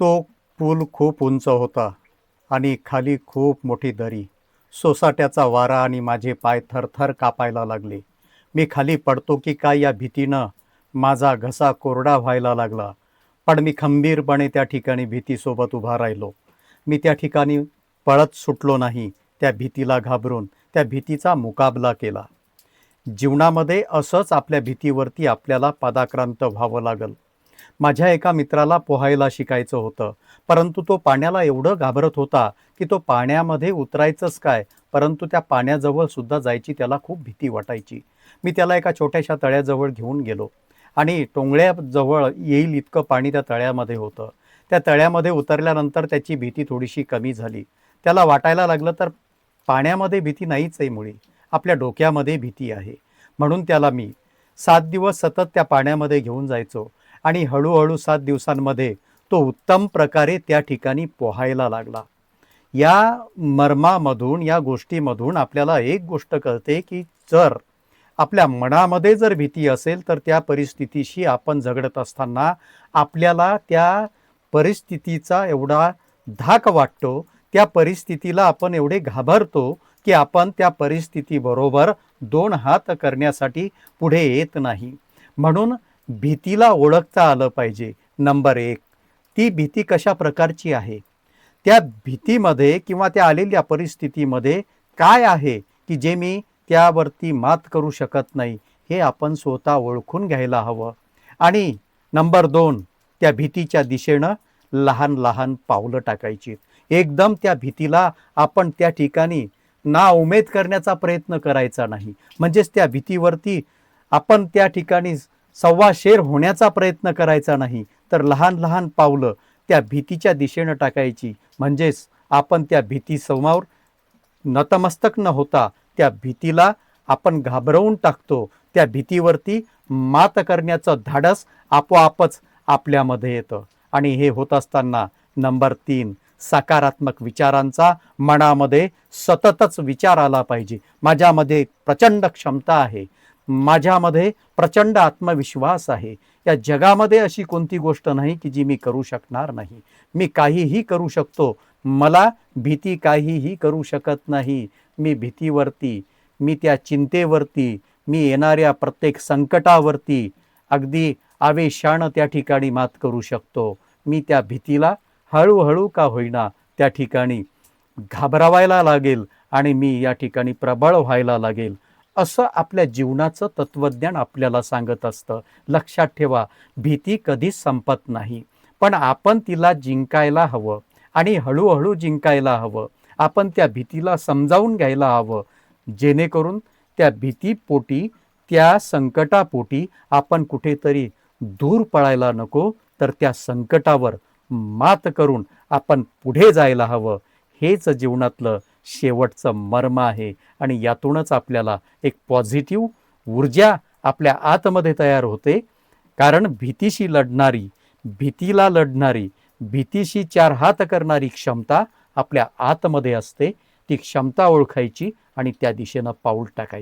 तो पूल खूप उंच होता आणि खाली खूप मोठी दरी. सोसाट्याचा वारा आणि माझे पाय थरथर कापायला लागले. मी खाली पडतो की काय या भीतीनं माझा घसा कोरडा व्हायला लागला. पण मी खंबीरपणे त्या ठिकाणी भीतीसोबत उभा राहिलो. मी त्या ठिकाणी पळत सुटलो नाही त्या भीतीला घाबरून त्या भीतीचा मुकाबला केला. जीवनामध्ये असंच आपल्या भीतीवरती आपल्याला पदाक्रांत व्हावं लागल. माझ्या एका मित्राला पोहायला शिकायचं होतं. परंतु तो पाण्याला एवढं घाबरत होता की तो पाण्यामध्ये उतरायचंच काय? परंतु त्या पाण्याजवळ सुद्धा जायची त्याला खूप भीती वाटायची. मी त्याला एका छोट्याशा तळ्याजवळ घेऊन गेलो. आणि टोंगळ्याजवळ येईल इतकं पाणी त्या तळ्यामध्ये होतं. त्या तळ्यामध्ये उतरल्यानंतर त्याची भीती थोडीशी कमी झाली. त्याला वाटायला लागलं तर पाण्यामध्ये भीती नाहीच आहे मुळी. आपल्या डोक्यामध्ये भीती आहे. म्हणून त्याला मी सात दिवस सतत त्या पाण्यामध्ये घेऊन जायचो. आणि हळूहळू सात दिवसांमध्ये तो उत्तम प्रकारे त्या ठिकाणी पोहायला लागला. या मर्मामधून या गोष्टीमधून आपल्याला एक गोष्ट कळते की जर आपल्या मनामध्ये जर भीती असेल तर त्या परिस्थितीशी आपण झगडत असताना आपल्याला त्या परिस्थितीचा एवढा धाक वाटतो त्या परिस्थितीला आपण एवढे घाबरतो की आपण त्या परिस्थितीबरोबर दोन हात करण्यासाठी पुढे येत नाही. म्हणून भीतीला ओळखता आलं पाहिजे. नंबर एक ती भीती कशा प्रकारची आहे? त्या भीतीमध्ये किंवा त्या आलेल्या परिस्थितीमध्ये काय आहे की जे मी त्यावरती मात करू शकत नाही हे आपण स्वतः ओळखून घ्यायला हवं. आणि नंबर दोन त्या भीतीच्या दिशेनं लहान लहान पावलं टाकायची. एकदम त्या भीतीला आपण त्या ठिकाणी ना उमेद करण्याचा प्रयत्न करायचा नाही. म्हणजेच त्या भीतीवरती आपण त्या ठिकाणी सव्वा शेर होण्याचा प्रयत्न करायचा नाही तर लहान लहान पावलं त्या भीतीच्या दिशेनं टाकायची. म्हणजेच आपण त्या भीतीसमोर नतमस्तक न होता त्या भीतीला आपण घाबरवून टाकतो. त्या भीतीवरती मात करण्याचं धाडस आपोआपच आपल्यामध्ये येतं. आणि हे होत असताना नंबर तीन सकारात्मक विचारांचा मनामध्ये सततच विचार आला पाहिजे. माझ्यामध्ये प्रचंड क्षमता आहे. माझ्यामध्ये प्रचंड आत्मविश्वास आहे. या जगामध्ये अशी कोणती गोष्ट नाही की जी मी करू शकणार नाही. मी काहीही करू शकतो. मला भीती काहीही करू शकत नाही. मी भीतीवरती मी त्या चिंतेवरती मी येणाऱ्या प्रत्येक संकटावरती अगदी आवेशानं त्या ठिकाणी मात करू शकतो. मी त्या भीतीला हळूहळू का होईना त्या ठिकाणी घाबरावायला लागेल आणि मी या ठिकाणी प्रबळ व्हायला लागेल. असं आपल्या जीवनाचं तत्वज्ञान आपल्याला सांगत असतं. लक्षात ठेवा भीती कधीच संपत नाही. पण आपण तिला जिंकायला हवं आणि हळूहळू जिंकायला हवं. आपण त्या भीतीला समजावून घ्यायला हवं. जेणेकरून त्या भीतीपोटी त्या संकटापोटी आपण कुठेतरी दूर पळायला नको तर त्या संकटावर मात करून आपण पुढे जायला हवं. हेच जीवनातलं शेवटचं मर्म आहे आणि यातूनच आपल्याला एक पॉझिटिव्ह ऊर्जा आपल्या आतमध्ये तयार होते. कारण भीतीशी लढणारी भीतीला लढणारी भीतीशी चार हात करणारी क्षमता आपल्या आतमध्ये असते. ती क्षमता ओळखायची आणि त्या दिशेनं पाऊल टाकायचं.